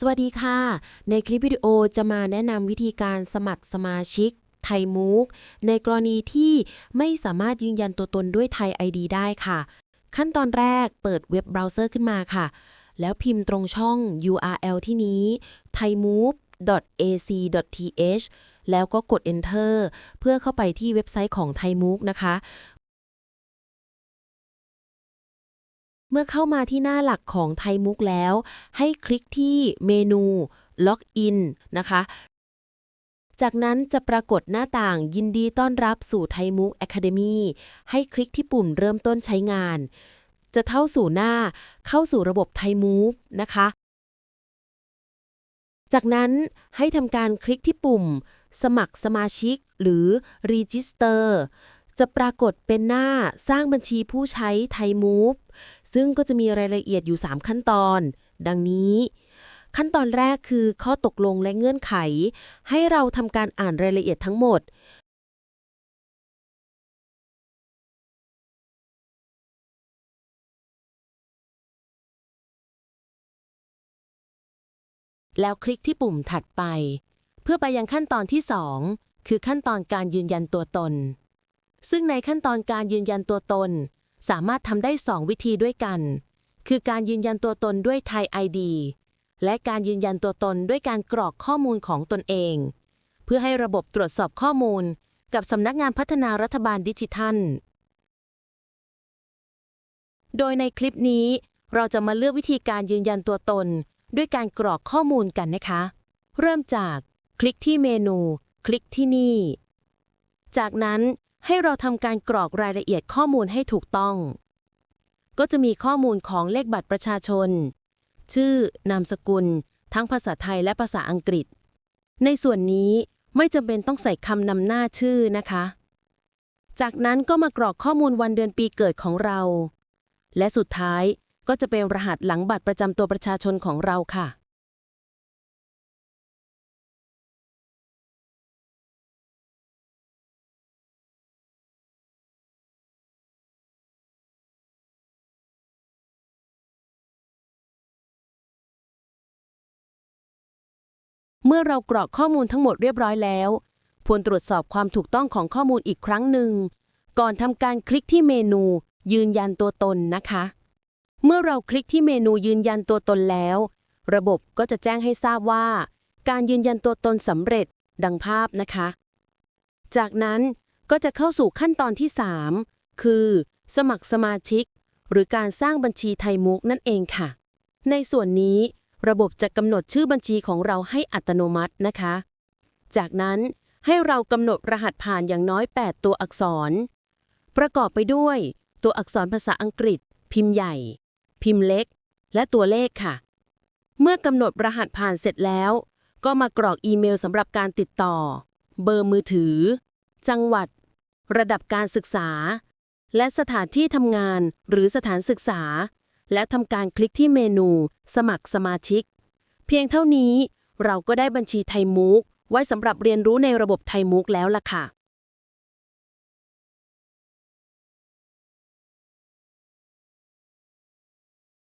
สวัสดีค่ะ ในคลิปวิดีโอจะมาแนะนำวิธีการสมัครสมาชิกไทยมูกในกรณีที่ไม่สามารถยืนยันตัวตนด้วยไทย ID ได้ค่ะ ขั้นตอนแรกเปิดเว็บเบราว์เซอร์ขึ้นมาค่ะ แล้วพิมพ์ตรงช่อง URL ที่นี้ thaimove.ac.th แล้วก็กด enter เพื่อเข้าไปที่เว็บไซต์ของไทยมูกนะคะ เมื่อเข้ามาที่หน้าหลักของไทยมุกแล้ว ให้คลิกที่เมนูล็อกอินนะคะ จากนั้นจะปรากฏหน้าต่างยินดีต้อนรับสู่ไทยมุก Academy ให้คลิกที่ปุ่มเริ่มต้นใช้งาน จะเท่าสู่หน้าเข้าสู่ระบบไทยมูฟนะคะ จากนั้นให้ทำการคลิกที่ปุ่ม สมัครสมาชิกหรือ Register จะปรากฏเป็นหน้าสร้างบัญชีผู้ใช้ไทยมูฟ ซึ่งก็จะมีรายละเอียดอยู่ 3 ขั้นตอน ดังนี้ ขั้นตอนแรกคือข้อตกลงและเงื่อนไข ให้เราทำการอ่านรายละเอียดทั้งหมดแล้วคลิกที่ปุ่มถัดไป เพื่อไปยังขั้นตอนที่ 2 คือขั้นตอนการยืนยันตัวตน ซึ่งในขั้นตอนการยืนยันตัวตน สามารถทำได้ 2 วิธีด้วยกัน คือการยืนยันตัวตนด้วยไทย ID และการยืนยันตัวตนด้วยการกรอกข้อมูลของตนเอง เพื่อให้ระบบตรวจสอบข้อมูลกับสำนักงานพัฒนารัฐบาลดิจิทัล โดยในคลิปนี้ เราจะมาเลือกวิธีการยืนยันตัวตน ด้วยการกรอกข้อมูลกันนะคะ เริ่มจากคลิกที่เมนู คลิกที่นี่ จากนั้น ให้เราทำการกรอกรายละเอียดข้อมูลให้ถูกต้อง ก็จะมีข้อมูลของเลขบัตรประชาชน ชื่อ นามสกุล ทั้งภาษาไทยและภาษาอังกฤษ ในส่วนนี้ไม่จำเป็นต้องใส่คำนำหน้าชื่อนะคะ จากนั้นก็มากรอกข้อมูลวันเดือนปีเกิดของเรา และสุดท้ายก็จะเป็นรหัสหลังบัตรประจำตัวประชาชนของเราค่ะ เมื่อเรากรอกข้อมูลทั้งหมดเรียบร้อยแล้วควรตรวจสอบความถูกต้องของข้อมูลอีกครั้งหนึ่ง ก่อนทำการคลิกที่เมนู ยืนยันตัวตนนะคะ เมื่อเราคลิกที่เมนูยืนยันตัวตนแล้ว ระบบก็จะแจ้งให้ทราบว่า การยืนยันตัวตนสำเร็จดังภาพนะคะ จากนั้นก็จะเข้าสู่ขั้นตอนที่ 3 คือ สมัครสมาชิก หรือการสร้างบัญชีไทยมุกนั่นเองค่ะ ในส่วนนี้ ระบบจะกำหนดชื่อบัญชีของเราให้อัตโนมัตินะคะ จากนั้นให้เรากำหนดรหัสผ่านอย่างน้อย 8 ตัวอักษร ประกอบไปด้วย ตัวอักษรภาษาอังกฤษ พิมพ์ใหญ่ พิมพ์เล็ก และตัวเลขค่ะ เมื่อกำหนดรหัสผ่านเสร็จแล้ว ก็มากรอกอีเมลสำหรับการติดต่อ เบอร์มือถือ จังหวัด ระดับการศึกษา และสถานที่ทำงานหรือสถานศึกษา และทำการคลิกที่เมนู สมัครสมาชิก เพียงเท่านี้เราก็ได้บัญชีไทยมุกไว้สำหรับเรียนรู้ในระบบไทยมุกแล้วล่ะค่ะ